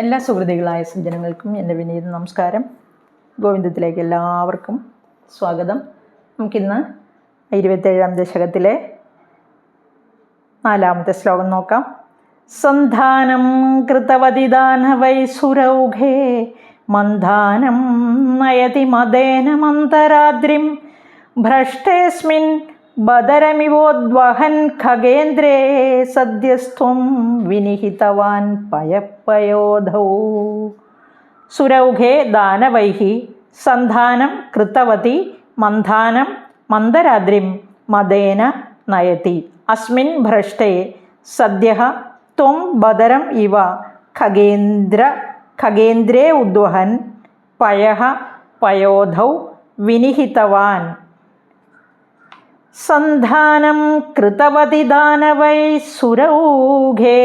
എല്ലാ സുഹൃതികളായ സജ്ജനങ്ങൾക്കും എന്റെ വിനീത നമസ്കാരം. ഗോവിന്ദത്തിലേക്ക് എല്ലാവർക്കും സ്വാഗതം. നമുക്കിന്ന് ഇരുപത്തേഴാം ദശകത്തിലെ നാലാമത്തെ ശ്ലോകം നോക്കാം. സന്ധാനം കൃതവതിദാനവൈസുരൗഘേ ദാനവൈ സുരൗഘേ മന്ധാനം നയതി മദേന മന്തരാദ്രിം ഭ്രഷ്ടേസ്മിൻ ബദരമിവോദ്വഹൻ ഖഗേന്ദ്രേ സദ്യസ്ത്വം വിനിഹിതവാൻ പയപ്പയോധൗ. സുരൗഘേ ദാനവൈഹി സന്ധാനം കൃതവതി മന്ധാനം മന്ദരാദ്രിം മദേന നയതി. അസ്മിൻ ഭ്രഷ്ടേ സദ്യ ത്വം ബദരം ഇവ ഖഗേന്ദ്ര ഖഗേന്ദ്രേ ഉദ്വഹൻ പയ പയോധൗ വിനിഹിതവാൻ സന്ധാനം കൃതവതി ദാനവൈ സുരൗഘേ.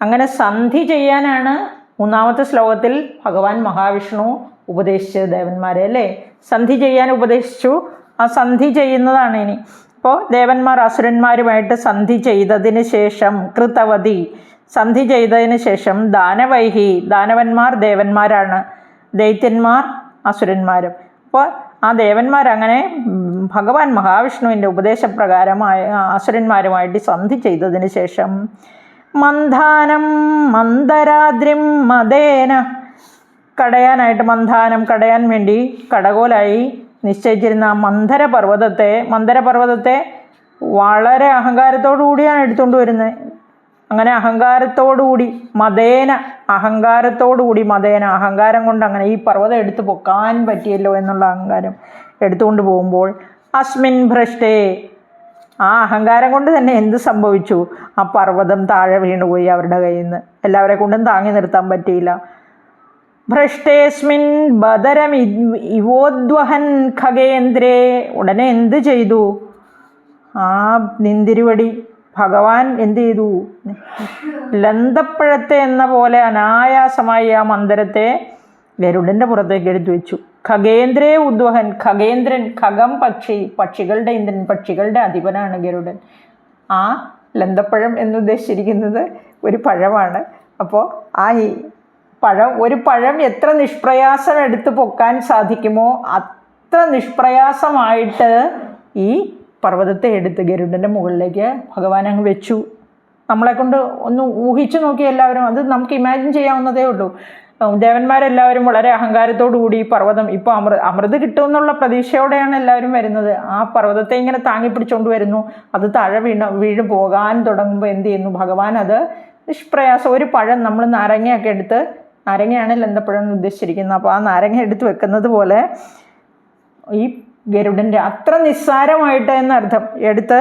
അങ്ങനെ സന്ധി ചെയ്യാനാണ് മൂന്നാമത്തെ ശ്ലോകത്തിൽ ഭഗവാൻ മഹാവിഷ്ണു ഉപദേശിച്ചത് ദേവന്മാരെ അല്ലേ? സന്ധി ചെയ്യാൻ ഉപദേശിച്ചു. ആ സന്ധി ചെയ്യുന്നതാണ് ഇനി. അപ്പോൾ ദേവന്മാർ അസുരന്മാരുമായിട്ട് സന്ധി ചെയ്തതിന് ശേഷം കൃതവതി സന്ധി ചെയ്തതിന് ശേഷം ദാനവൈഹി ദാനവന്മാർ ദേവന്മാരാണ് ദൈത്യന്മാർ അസുരന്മാരും. അപ്പോൾ ആ ദേവന്മാരങ്ങനെ ഭഗവാൻ മഹാവിഷ്ണുവിന്റെ ഉപദേശപ്രകാരമായ അസുരന്മാരുമായിട്ട് സന്ധി ചെയ്തതിന് ശേഷം മന്ധാനം മന്ദരാദ്രിം മദേന കടയാനായിട്ട് മന്ധാനം കടയാൻ വേണ്ടി കടകോലായി നിശ്ചയിച്ചിരുന്ന മന്ധര പർവതത്തെ മന്ധര പർവതത്തെ വളരെ അഹങ്കാരത്തോടു കൂടിയാണ് എടുത്തുകൊണ്ട് വരുന്നത്. അങ്ങനെ അഹങ്കാരത്തോടുകൂടി മതേന അഹങ്കാരത്തോടുകൂടി മതേന അഹങ്കാരം കൊണ്ട് അങ്ങനെ ഈ പർവതം എടുത്തു പൊക്കാൻ പറ്റിയല്ലോ എന്നുള്ള അഹങ്കാരം എടുത്തുകൊണ്ട് പോകുമ്പോൾ അസ്മിൻ ഭ്രഷ്ടേ ആ അഹങ്കാരം കൊണ്ട് തന്നെ എന്ത് സംഭവിച്ചു? ആ പർവതം താഴെ വീണുപോയി അവരുടെ കയ്യിൽ നിന്ന് എല്ലാവരെ കൊണ്ടും താങ്ങി നിർത്താൻ പറ്റിയില്ല. ഭ്രഷ്ടേസ്മിൻ ബദരം ഇവോദ്വഹൻ ഖഗേന്ദ്രേ ഉടനെ എന്ത് ചെയ്തു? ആ നിന്തിരുവടി ഭഗവാൻ എന്ത് ചെയ്തു? ലന്തപ്പഴത്തെ എന്ന പോലെ അനായാസമായി ആ മന്ദിരത്തെ ഗരുഡന്റെ പുറത്തേക്ക് എടുത്തു വെച്ചു. ഖഗേന്ദ്രേ ഉദ്വഹൻ ഖഗേന്ദ്രൻ ഖഗം പക്ഷി പക്ഷികളുടെ ഇന്ദ്രൻ പക്ഷികളുടെ അധിപനാണ് ഗരുഡൻ. ആ ലന്തപ്പഴം എന്നുദ്ദേശിച്ചിരിക്കുന്നത് ഒരു പഴമാണ്. അപ്പോൾ ആ പഴം ഒരു പഴം എത്ര നിഷ്പ്രയാസം എടുത്തു പൊക്കാൻ സാധിക്കുമോ അത്ര നിഷ്പ്രയാസമായിട്ട് ഈ പർവതത്തെ എടുത്ത് ഗരുഡന്റെ മുകളിലേക്ക് ഭഗവാൻ അങ്ങ് വെച്ചു. നമ്മളെക്കൊണ്ട് ഒന്ന് ഊഹിച്ചു നോക്കി എല്ലാവരും അത് നമുക്ക് ഇമാജിൻ ചെയ്യാവുന്നതേ ഉള്ളൂ. ദേവന്മാരെല്ലാവരും വളരെ അഹങ്കാരത്തോടു കൂടി ഈ പർവതം ഇപ്പോൾ അമൃ അമൃത് കിട്ടുമെന്നുള്ള പ്രതീക്ഷയോടെയാണ് എല്ലാവരും വരുന്നത്. ആ പർവതത്തെ ഇങ്ങനെ താങ്ങി പിടിച്ചുകൊണ്ട് വരുന്നു. അത് താഴെ വീണ് വീണ് പോകാൻ തുടങ്ങുമ്പോൾ എന്ത് ചെയ്യുന്നു? ഭഗവാൻ അത് നിഷ്പ്രയാസം ഒരു പഴം നമ്മൾ നാരങ്ങയൊക്കെ എടുത്ത് നാരങ്ങയാണ് ലന്തപ്പഴം എന്ന് ഉദ്ദേശിച്ചിരിക്കുന്നത്. അപ്പോൾ ആ നാരങ്ങ എടുത്ത് വെക്കുന്നത് പോലെ ഈ ഗരുഡന്റെ അത്ര നിസ്സാരമായിട്ട് എന്നർത്ഥം എടുത്ത്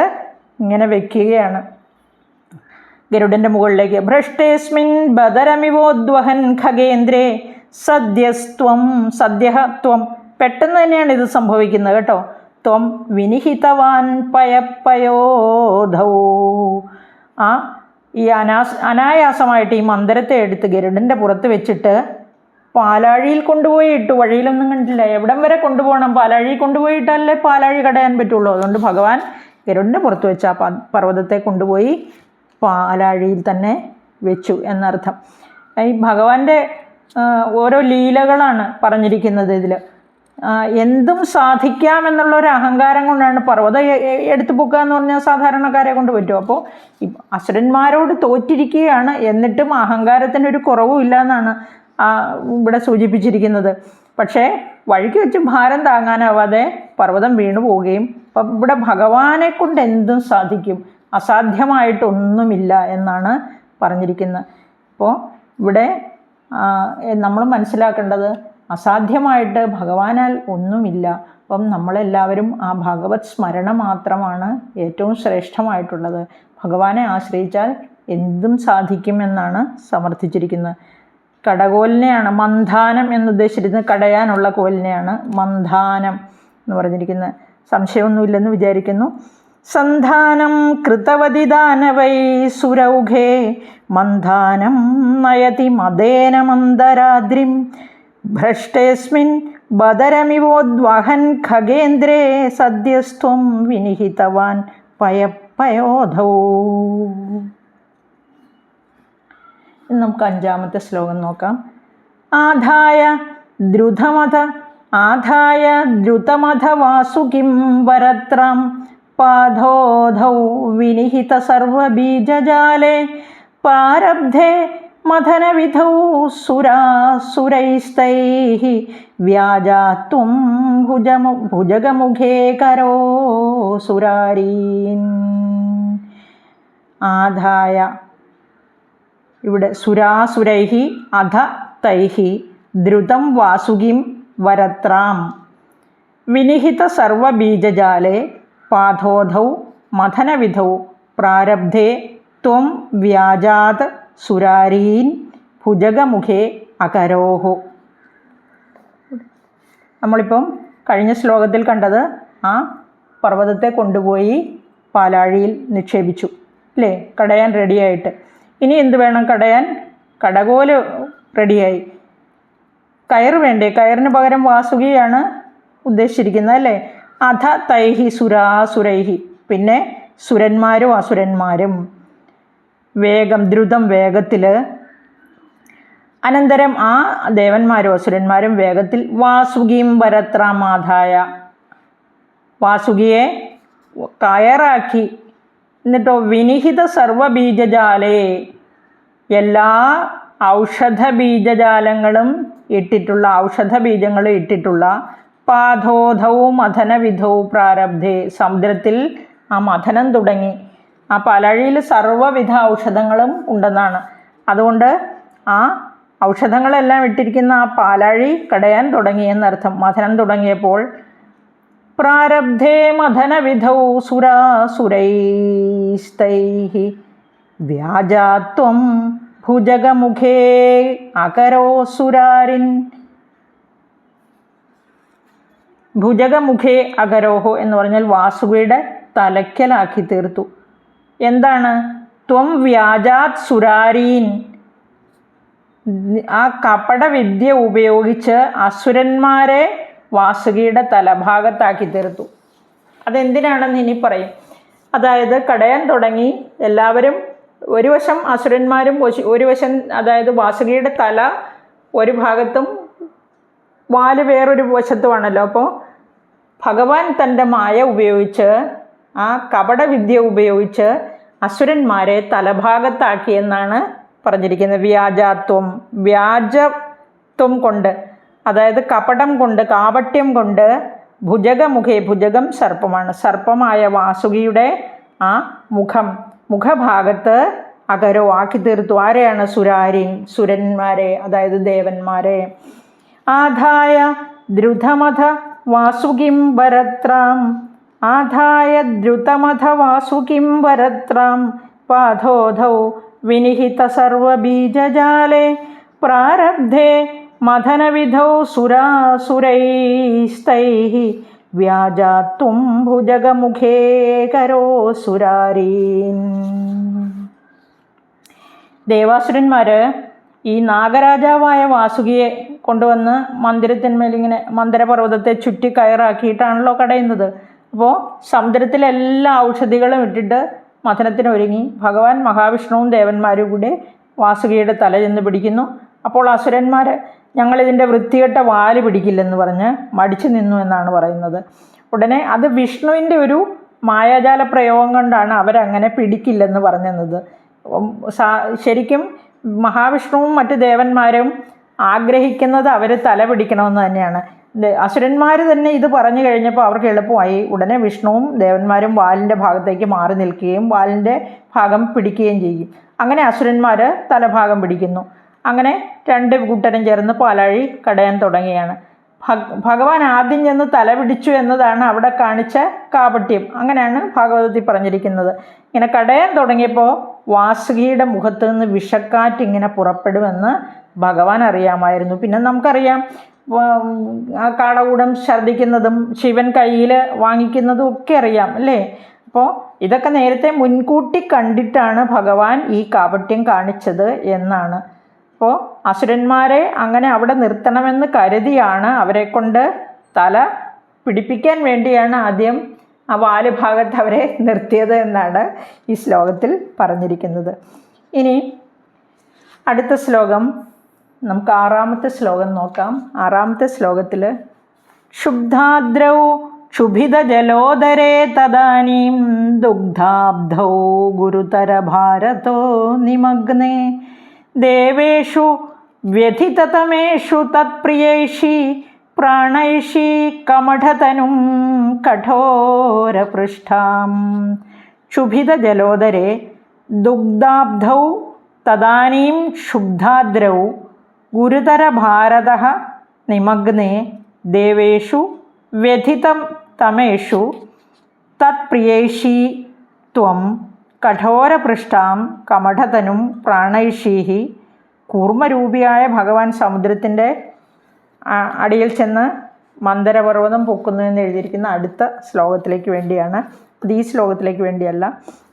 ഇങ്ങനെ വെക്കുകയാണ്. ഗരുഡന്റെ മുകളിലേക്ക് ഭ്രഷ്ടേസ്മിൻ ബദരമിവോദ്വഹൻ ഖഗേന്ദ്രേ സദ്യസ്ത്വം സദ്യഹത്വം. പെട്ടെന്ന് തന്നെയാണ് ഇത് സംഭവിക്കുന്നത് കേട്ടോ. ത്വം വിനിഹിതവാൻ പയപ്പയോധൗ ആ ഈ അനാസ് അനായാസമായിട്ട് ഈ മന്ദിരത്തെ എടുത്ത് ഗരുഡന്റെ പുറത്ത് വെച്ചിട്ട് പാലാഴിയിൽ കൊണ്ടുപോയി ഇട്ടു. വഴിയിലൊന്നും കണ്ടില്ല എവിടം വരെ കൊണ്ടുപോകണം? പാലാഴി കൊണ്ടുപോയി ഇട്ടാലേ പാലാഴി കടയാൻ പറ്റുള്ളൂ. അതുകൊണ്ട് ഭഗവാൻ ഗരുഡന്റെ പുറത്ത് വെച്ച ആ പർവതത്തെ കൊണ്ടുപോയി പാലാഴിയിൽ തന്നെ വെച്ചു എന്നർത്ഥം. ഈ ഭഗവാന്റെ ഓരോ ലീലകളാണ് പറഞ്ഞിരിക്കുന്നത് ഇതിൽ എന്തും സാധിക്കാം എന്നുള്ള ഒരു അഹങ്കാരം കൊണ്ടാണ് പർവതം എടുത്തു പൊക്കുക എന്ന് പറഞ്ഞാൽ സാധാരണക്കാരെ കൊണ്ട് പറ്റും. അപ്പോൾ അസുരന്മാരോട് തോറ്റിരിക്കുകയാണ്. എന്നിട്ടും അഹങ്കാരത്തിനൊരു കുറവുമില്ല എന്നാണ് ഇവിടെ സൂചിപ്പിച്ചിരിക്കുന്നത്. പക്ഷേ വഴിക്ക് വെച്ച് ഭാരം താങ്ങാനാവാതെ പർവതം വീണു പോവുകയും അപ്പം ഇവിടെ ഭഗവാനെ കൊണ്ട് എന്തും സാധിക്കും. അസാധ്യമായിട്ടൊന്നുമില്ല എന്നാണ് പറഞ്ഞിരിക്കുന്നത്. അപ്പോൾ ഇവിടെ നമ്മൾ മനസ്സിലാക്കേണ്ടത് അസാധ്യമായിട്ട് ഭഗവാനാൽ ഒന്നുമില്ല. അപ്പം നമ്മളെല്ലാവരും ആ ഭഗവത് സ്മരണ മാത്രമാണ് ഏറ്റവും ശ്രേഷ്ഠമായിട്ടുള്ളത്. ഭഗവാനെ ആശ്രയിച്ചാൽ എന്തും സാധിക്കുമെന്നാണ് സമർത്ഥിച്ചിരിക്കുന്നത്. കടകോലിനെയാണ് മന്ധാനം എന്നുദ്ദേശിച്ചിരുന്നത് കടയാനുള്ള കോലിനെയാണ് മന്ധാനം എന്ന് പറഞ്ഞിരിക്കുന്നത്. സംശയമൊന്നുമില്ലെന്ന് വിചാരിക്കുന്നു. സന്ധാനം കൃതവതി ദാനവൈ സുരൗഘേ. മന്ധാനം നയതി മദേന മന്ദരാദ്രിം. ഭ്രഷ്ടേസ്മിൻ ബദരമിവോദ്വഹൻ ഖഗേന്ദ്രേ. സദ്യസ്ത്വം വിനിഹിതവാൻ പയപ്പയോധൗ. നമുക്ക് അഞ്ചാമത്തെ ശ്ലോകം നോക്കാം. ആധായ ദ്രുതമഥ ആധായ ദ്രുതമഥ വാസുകിം വരത്രം പാധോധൗ വിനിഹിത സർവബീജജാലേ പ്രാരബ്ധേ മഥനവിധൗ സുരാസുരൈസ്തൈः വ്യാജാത്വം ഭുജമു ഭുജഗമുഖേ കരോ സുരാരീൻ. ആധായ ഇവിടെ സുരാസുരൈഹി അധ തൈഹി ദ്രുതം വാസുകിം വരത്രാം. വിനിഹിത സർവബീജജാലേ പാഥോധൗ മഥനവിധൗ പ്രാരബ്ധേ ത്വം വ്യാജാത് സുരാരീൻ ഭുജഗമുഖേ അകരോഹു. നമ്മളിപ്പം കഴിഞ്ഞ ശ്ലോകത്തിൽ കണ്ടത് ആ പർവതത്തെ കൊണ്ടുപോയി പാലാഴിയിൽ നിക്ഷേപിച്ചു. അല്ലേ? കടയാൻ റെഡിയായിട്ട് എന്ത് വേണം? കടയാൻ? കടകോൽ റെഡിയായി. കയർ വേണ്ടേ? കയറിന് പകരം വാസുകിയാണ് ഉദ്ദേശിച്ചിരിക്കുന്നത് അല്ലേ? അധ തൈഹി സുരാസുരൈഹി പിന്നെ സുരന്മാരും അസുരന്മാരും. വേഗം ദ്രുതം വേഗത്തിൽ അനന്തരം ആ ദേവന്മാരും അസുരന്മാരും വേഗത്തിൽ വാസുകിയും വരത്രാമാധായ. വാസുകിയെ കയറാക്കി എന്നിട്ടോ വിനിഹിത സർവബീജജാലേ എല്ലാ ഔഷധ ബീജജാലങ്ങളും ഇട്ടിട്ടുള്ള ഔഷധ ബീജങ്ങൾ ഇട്ടിട്ടുള്ള പാധോധവും മഥനവിധവും പ്രാരബ്ധേ. സമുദ്രത്തിൽ ആ മഥനം തുടങ്ങി. ആ പലഴിയിൽ സർവവിധ ഔഷധങ്ങളും ഉണ്ടെന്നാണ്. അതുകൊണ്ട് ആ ഔഷധങ്ങളെല്ലാം ഇട്ടിരിക്കുന്ന ആ പാലാഴി കടയാൻ തുടങ്ങിയെന്നർത്ഥം മഥനം തുടങ്ങിയപ്പോൾ പ്രാരബ്ധേ മഥനവിധൗ സുരാസുരൈസ്തൈः വ്യാജാത്വം ഭുജഗമുഖേ അകരോസുരാരിൻ ഭുജഗമുഖേ അകരോഹോ എന്ന് പറഞ്ഞാൽ വാസുകിയുടെ തലയ്ക്കലാക്കി തീർത്തു. എന്താണ്? ത്വം വ്യാജാത് സുരാരീൻ. ആ കപടവിദ്യ ഉപയോഗിച്ച് അസുരന്മാരെ വാസുകിയുടെ തലഭാഗത്താക്കി തീർത്തു. അതെന്തിനാണെന്ന് ഇനി പറയും. അതായത് കടയാൻ തുടങ്ങി. എല്ലാവരും ഒരു വശം അസുരന്മാരും ഒരു- വശം അതായത് വാസുകിയുടെ തല ഒരു ഭാഗത്തും വാൽ വേറൊരു വശത്തുമാണല്ലോ. അപ്പോൾ ഭഗവാൻ തന്റെ മായ ഉപയോഗിച്ച് ആ കപടവിദ്യ ഉപയോഗിച്ച് അസുരന്മാരെ തലഭാഗത്താക്കിയെന്നാണ് പറഞ്ഞിരിക്കുന്നത്. വ്യാജാത്വം വ്യാജത്വം കൊണ്ട്. അതായത് കപടം കൊണ്ട് കാപട്യം കൊണ്ട് ഭുജകമുഖേ ഭുജകം സർപ്പമാണ്. സർപ്പമായ വാസുകിയുടെ ആ മുഖം മുഖഭാഗത്ത് അകരോ ആക്കി തീർത്തു. ആരെയാണ് സുരാരി? സുരന്മാരെ അതായത് ദേവന്മാരെ. ആധായ ദ്രുതമഥ വാസുകിം വരത്രാം. ആധായ ദ്രുതമഥ വാസുകിം വരത്രാം. പാധോധൗ വിനിഹിത സർവബീജജാലേ. പ്രാരബ്ധേ സുരാസുരൈസ്തൈ വ്യാജാത്വം ഭുജഗമുഖേ കരോ സുരാരീൻ. ദേവാസുരന്മാർ ഈ നാഗരാജാവായ വാസുകിയെ കൊണ്ടുവന്ന് മന്ദിരത്തിന്മേൽ ഇങ്ങനെ മന്ദിരപർവതത്തെ ചുറ്റി കയറാക്കിയിട്ടാണല്ലോ കടയുന്നത്. അപ്പോൾ സമുദ്രത്തിലെ എല്ലാ ഔഷധികളും ഇട്ടിട്ട് മഥനത്തിന് ഒരുങ്ങി ഭഗവാൻ മഹാവിഷ്ണുവും ദേവന്മാരും കൂടെ വാസുകിയുടെ തല ചെന്ന് പിടിക്കുന്നു. അപ്പോൾ അസുരന്മാർ ഞങ്ങളിതിന്റെ വൃത്തികെട്ട വാൽ പിടിക്കില്ലെന്ന് പറഞ്ഞ് മടിച്ചു നിന്നു എന്നാണ് പറയുന്നത്. ഉടനെ അത് വിഷ്ണുവിന്റെ ഒരു മായാജാല പ്രയോഗം കൊണ്ടാണ് അവരങ്ങനെ പിടിക്കില്ലെന്ന് പറഞ്ഞത്. ശരിക്കും മഹാവിഷ്ണുവും മറ്റ് ദേവന്മാരും ആഗ്രഹിക്കുന്നത് അവർ തല പിടിക്കണമെന്ന് തന്നെയാണ്. അസുരന്മാർ തന്നെ ഇത് പറഞ്ഞു കഴിഞ്ഞപ്പോൾ അവർക്ക് എളുപ്പമായി. ഉടനെ വിഷ്ണുവും ദേവന്മാരും വാലിന്റെ ഭാഗത്തേക്ക് മാറി നിൽക്കുകയും വാലിന്റെ ഭാഗം പിടിക്കുകയും ചെയ്യും. അങ്ങനെ അസുരന്മാർ തലഭാഗം പിടിക്കുന്നു. അങ്ങനെ രണ്ട് കൂട്ടരും ചേർന്ന് പാലാഴി കടയാൻ തുടങ്ങിയാണ് ഭഗ് ഭഗവാൻ ആദ്യം ചെന്ന് തല പിടിച്ചു എന്നതാണ് അവിടെ കാണിച്ച കാപട്യം. അങ്ങനെയാണ് ഭാഗവതത്തിൽ പറഞ്ഞിരിക്കുന്നത്. ഇങ്ങനെ കടയാൻ തുടങ്ങിയപ്പോൾ വാസുകിയുടെ മുഖത്ത് നിന്ന് വിഷക്കാറ്റ് ഇങ്ങനെ പുറപ്പെടുമെന്ന് ഭഗവാൻ അറിയാമായിരുന്നു. പിന്നെ നമുക്കറിയാം ആ കാടകൂടം ഛർദ്ദിക്കുന്നതും ശിവൻ കയ്യിൽ വാങ്ങിക്കുന്നതും ഒക്കെ അറിയാം അല്ലേ? അപ്പോൾ ഇതൊക്കെ നേരത്തെ മുൻകൂട്ടി കണ്ടിട്ടാണ് ഭഗവാൻ ഈ കാപട്യം കാണിച്ചത് എന്നാണ്. അപ്പോൾ അസുരന്മാരെ അങ്ങനെ അവിടെ നിർത്തണമെന്ന് കരുതിയാണ് അവരെ കൊണ്ട് തല പിടിപ്പിക്കാൻ വേണ്ടിയാണ് ആദ്യം ആ വാൽ ഭാഗത്ത് അവരെ നിർത്തിയത് എന്നാണ് ഈ ശ്ലോകത്തിൽ പറഞ്ഞിരിക്കുന്നത്. ഇനി അടുത്ത ശ്ലോകം നമുക്ക് ആറാമത്തെ ശ്ലോകം നോക്കാം. ആറാമത്തെ ശ്ലോകത്തിൽ ക്ഷുബ്ധാദ്രൗ ക്ഷുഭിതജലോദരേ തദാനീം ദുഗ്ധാബ്ധൗ ഗുരുതര ഭാരതോ നിമഗ്നേ ദേവേഷു വ്യഥിതതമേഷു തത്പ്രിയൈഷി പ്രാണൈഷി കമഠതനും കഠോരപൃഷ്ഠാം. ക്ഷുഭിതജലോദരേ ദുഗ്ധാബ്ധൗ തദാനീം ക്ഷുബ്ധാദ്രൗ ഗുരുതരഭാരത നിമഗ്നേ ദേവേഷു വ്യഥിതം തമേഷു തത്പ്രിയൈഷീ ത്വം കഠോരപൃഷ്ഠാം കമഠതനും പ്രാണൈഷീഹി കൂർമ്മരൂപിയായ ഭഗവാൻ സമുദ്രത്തിന്റെ അടിയിൽ ചെന്ന് മന്ദരപർവതം പൊക്കുന്നു എന്ന് എഴുതിയിരിക്കുന്ന അടുത്ത ശ്ലോകത്തിലേക്ക് വേണ്ടിയാണ്. ഈ ശ്ലോകത്തിലേക്ക് വേണ്ടിയല്ല.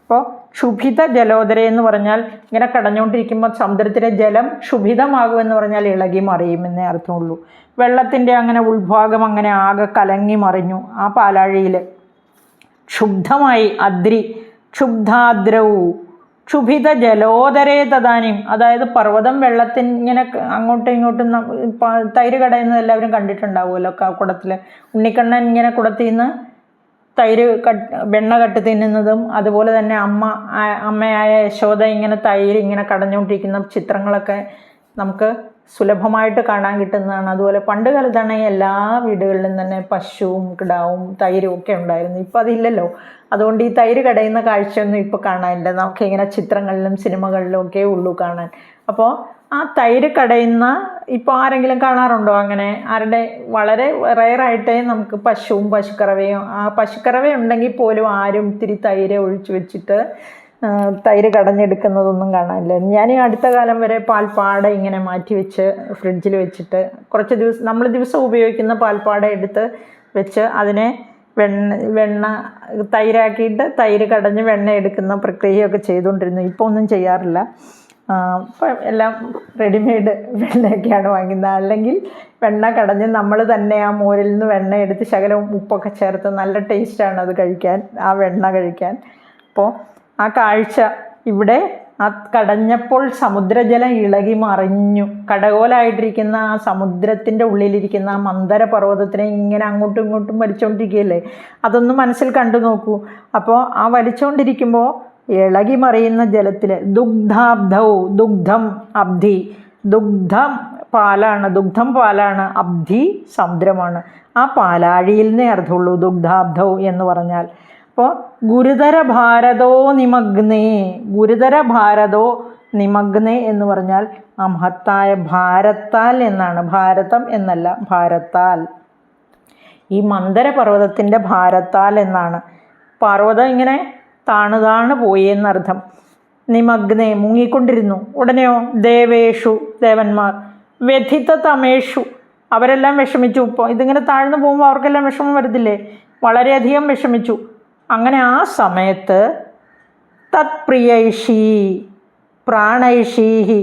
അപ്പോൾ ക്ഷുഭിത ജലോദര എന്ന് പറഞ്ഞാൽ ഇങ്ങനെ കടഞ്ഞുകൊണ്ടിരിക്കുമ്പോൾ സമുദ്രത്തിലെ ജലം ക്ഷുഭിതമാകുമെന്ന് പറഞ്ഞാൽ ഇളകി മറിയുമെന്നേ അർത്ഥമുള്ളൂ. വെള്ളത്തിന്റെ അങ്ങനെ ഉൾഭാഗം അങ്ങനെ ആകെ കലങ്ങി മറിഞ്ഞു ആ പാലാഴിയിൽ ക്ഷുബ്ധമായി അദ്രി ക്ഷുബ്ധാദ്രവു ക്ഷുഭിത ജലോദരേ തദാനിയും അതായത് പർവതം വെള്ളത്തിൽ ഇങ്ങനെ അങ്ങോട്ടും ഇങ്ങോട്ടും തൈര് കടയുന്നത് എല്ലാവരും കണ്ടിട്ടുണ്ടാവുമല്ലോ കുടത്തിൽ ഉണ്ണിക്കണ്ണൻ ഇങ്ങനെ കുടത്തിൽ നിന്ന് തൈര് കട്ട് വെണ്ണ കട്ട് തിന്നുന്നതും അതുപോലെ തന്നെ അമ്മ അമ്മയായ യശോദ ഇങ്ങനെ തൈര് ഇങ്ങനെ കടഞ്ഞുകൊണ്ടിരിക്കുന്ന ചിത്രങ്ങളൊക്കെ നമുക്ക് സുലഭമായിട്ട് കാണാൻ കിട്ടുന്നതാണ്. അതുപോലെ പണ്ട് കാലത്താണെങ്കിൽ എല്ലാ വീടുകളിലും തന്നെ പശുവും കിടാവും തൈരും ഒക്കെ ഉണ്ടായിരുന്നു. ഇപ്പോൾ അതില്ലല്ലോ അതുകൊണ്ട് ഈ തൈര് കടയുന്ന കാഴ്ചയൊന്നും ഇപ്പോൾ കാണാനില്ല. നമുക്ക് ഇങ്ങനെ ചിത്രങ്ങളിലും സിനിമകളിലും ഒക്കെ ഉള്ളൂ കാണാൻ. അപ്പോൾ ആ തൈര് കടയുന്ന ഇപ്പോൾ ആരെങ്കിലും കാണാറുണ്ടോ അങ്ങനെ? ആരുടെ വളരെ റയറായിട്ടേ നമുക്ക് പശുവും പശുക്കറവയും ആ പശുക്കറവ ഉണ്ടെങ്കിൽ പോലും ആരും ഇത്തിരി തൈര് ഒഴിച്ചു വെച്ചിട്ട് തൈര് കടഞ്ഞെടുക്കുന്നതൊന്നും കാണാനില്ല. ഞാൻ അടുത്ത കാലം വരെ പാൽപ്പാട ഇങ്ങനെ മാറ്റി വെച്ച് ഫ്രിഡ്ജിൽ വെച്ചിട്ട് കുറച്ച് ദിവസം നമ്മൾ ദിവസം ഉപയോഗിക്കുന്ന പാൽപ്പാട എടുത്ത് വെച്ച് അതിനെ വെണ്ണ വെണ്ണ തൈരാക്കിയിട്ട് തൈര് കടഞ്ഞ് വെണ്ണ എടുക്കുന്ന പ്രക്രിയയൊക്കെ ചെയ്തുകൊണ്ടിരുന്നു. ഇപ്പോൾ ഒന്നും ചെയ്യാറില്ല. ഇപ്പം എല്ലാം റെഡിമെയ്ഡ് വെണ്ണയൊക്കെയാണ് വാങ്ങുന്നത് അല്ലെങ്കിൽ വെണ്ണ കടഞ്ഞ് നമ്മൾ തന്നെ ആ മോരിൽ നിന്ന് വെണ്ണ എടുത്ത് ശകലം ഉപ്പൊക്കെ ചേർത്ത് നല്ല ടേസ്റ്റാണ് അത് കഴിക്കാൻ ആ വെണ്ണ കഴിക്കാൻ. അപ്പോൾ ആ കാഴ്ച ഇവിടെ ആ കടഞ്ഞപ്പോൾ സമുദ്രജലം ഇളകി മറിഞ്ഞു. കടകോലായിട്ടിരിക്കുന്ന ആ സമുദ്രത്തിന്റെ ഉള്ളിലിരിക്കുന്ന ആ മന്ദര പർവതത്തിനെ ഇങ്ങനെ അങ്ങോട്ടും ഇങ്ങോട്ടും വലിച്ചുകൊണ്ടിരിക്കുകയല്ലേ അതൊന്ന് മനസ്സിൽ കണ്ടു നോക്കൂ. അപ്പോൾ ആ വലിച്ചുകൊണ്ടിരിക്കുമ്പോൾ ഇളകി മറിയുന്ന ജലത്തിൽ ദുഗ്ധാബ്ധവും ദുഗ്ധം അബ്ധി. ദുഗ്ധം പാലാണ് ദുഗ്ധം പാലാണ് അബ്ധി സമുദ്രമാണ്. ആ പാലാഴിയിൽ നിന്നേ അർത്ഥമുള്ളൂ ദുഗ്ധാബ്ധൗ എന്ന് പറഞ്ഞാൽ. അപ്പോൾ ഗുരുതര ഭാരതോ നിമഗ്നേ ഗുരുതര ഭാരതോ നിമഗ്നേ എന്ന് പറഞ്ഞാൽ ആ മഹത്തായ ഭാരത്താൽ എന്നാണ്. ഭാരതം എന്നല്ല ഭാരത്താൽ. ഈ മന്ദര പർവതത്തിന്റെ ഭാരത്താൽ എന്നാണ്. പർവതം ഇങ്ങനെ താണു താണു പോയി എന്നർത്ഥം. നിമഗ്നെ മുങ്ങിക്കൊണ്ടിരുന്നു. ഉടനെയോ ദേവേഷു ദേവന്മാർ വ്യഥിത തമേഷു അവരെല്ലാം വിഷമിച്ചു. ഇപ്പോൾ ഇതിങ്ങനെ താഴ്ന്നു പോകുമ്പോൾ അവർക്കെല്ലാം വിഷമം വരുന്നില്ലേ വളരെയധികം വിഷമിച്ചു. അങ്ങനെ ആ സമയത്ത് തത്പ്രിയൈഷി പ്രാണൈഷീഹി.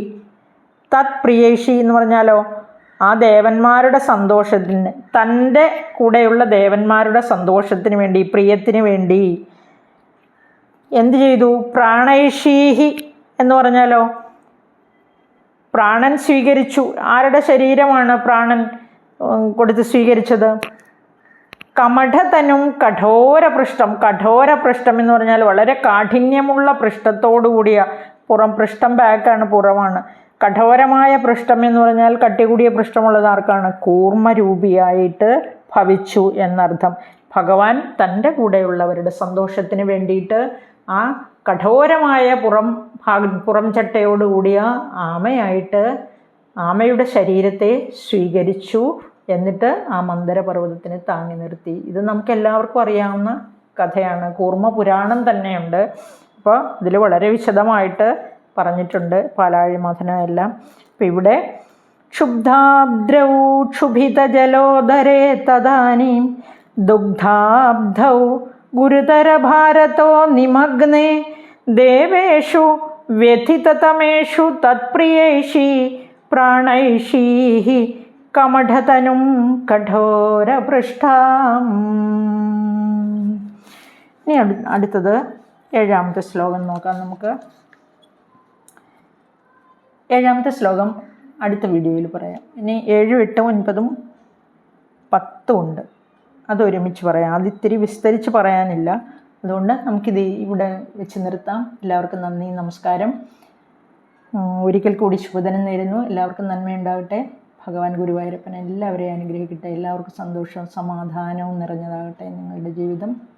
തത്പ്രിയൈഷി എന്ന് പറഞ്ഞാലോ ആ ദേവന്മാരുടെ സന്തോഷത്തിന് തന്റെ കൂടെയുള്ള ദേവന്മാരുടെ സന്തോഷത്തിന് വേണ്ടി പ്രിയത്തിന് വേണ്ടി എന്ത് ചെയ്തു? പ്രാണൈഷീഹി എന്ന് പറഞ്ഞാലോ പ്രാണൻ സ്വീകരിച്ചു. ആരുടെ ശരീരമാണ് പ്രാണൻ കൊടുത്ത് സ്വീകരിച്ചത്? കമഠതനും കഠോര കഠോരപൃഷ്ഠം കഠോര പൃഷ്ഠം എന്ന് പറഞ്ഞാൽ വളരെ കാഠിന്യമുള്ള പൃഷ്ഠത്തോടുകൂടിയ പുറം പൃഷ്ഠം ബാക്കാണ് പുറമാണ്. കഠോരമായ പൃഷ്ഠം എന്ന് പറഞ്ഞാൽ കട്ടികൂടിയ പൃഷ്ഠമുള്ളത് ആർക്കാണ്? കൂർമ്മരൂപിയായിട്ട് ഭവിച്ചു എന്നർത്ഥം. ഭഗവാൻ തന്റെ കൂടെയുള്ളവരുടെ സന്തോഷത്തിന് വേണ്ടിയിട്ട് ആ കഠോരമായ പുറം പുറം ചട്ടയോടുകൂടിയ ആമയായിട്ട് ആമയുടെ ശരീരത്തെ സ്വീകരിച്ചു. എന്നിട്ട് ആ മന്ദരപർവതത്തിനെ താങ്ങി നിർത്തി. ഇത് നമുക്ക് എല്ലാവർക്കും അറിയാവുന്ന കഥയാണ്. കൂർമ്മ പുരാണം തന്നെയുണ്ട്. അപ്പോൾ ഇതിൽ വളരെ വിശദമായിട്ട് പറഞ്ഞിട്ടുണ്ട് പാലാഴി മഥന എല്ലാം അപ്പം ഇവിടെ ക്ഷുബ്ധാബ്ദ്രൗ ക്ഷുഭിതജലോദരേ തദാനീം ദുഗ്ധാബ്ധൗ ഗുരുതരഭാരതോ നിമഗ്നേ ദേവേഷു വ്യഥിതതമേഷു തത്പ്രിയൈഷി പ്രാണൈഷീः കമഠതനും കഠോരപൃഷ്ഠാം. ഇനി അടു അടുത്തത് ഏഴാമത്തെ ശ്ലോകം നോക്കാം നമുക്ക്. ഏഴാമത്തെ ശ്ലോകം അടുത്ത വീഡിയോയിൽ പറയാം. ഇനി ഏഴും എട്ടും ഒൻപതും പത്തും ഉണ്ട്. അതൊരുമിച്ച് പറയാം. അതിത്തിരി വിസ്തരിച്ച് പറയാനില്ല. അതുകൊണ്ട് നമുക്കിത് ഇവിടെ വെച്ച് നിർത്താം. എല്ലാവർക്കും നന്ദി നമസ്കാരം. ഒരിക്കൽ കൂടി ശുഭദിനം നേരുന്നു. എല്ലാവർക്കും നന്മയുണ്ടാകട്ടെ. ഭഗവാൻ ഗുരുവായൂരപ്പൻ എല്ലാവരെയും അനുഗ്രഹിക്കട്ടെ. എല്ലാവർക്കും സന്തോഷവും സമാധാനവും നിറഞ്ഞതാകട്ടെ നിങ്ങളുടെ ജീവിതം.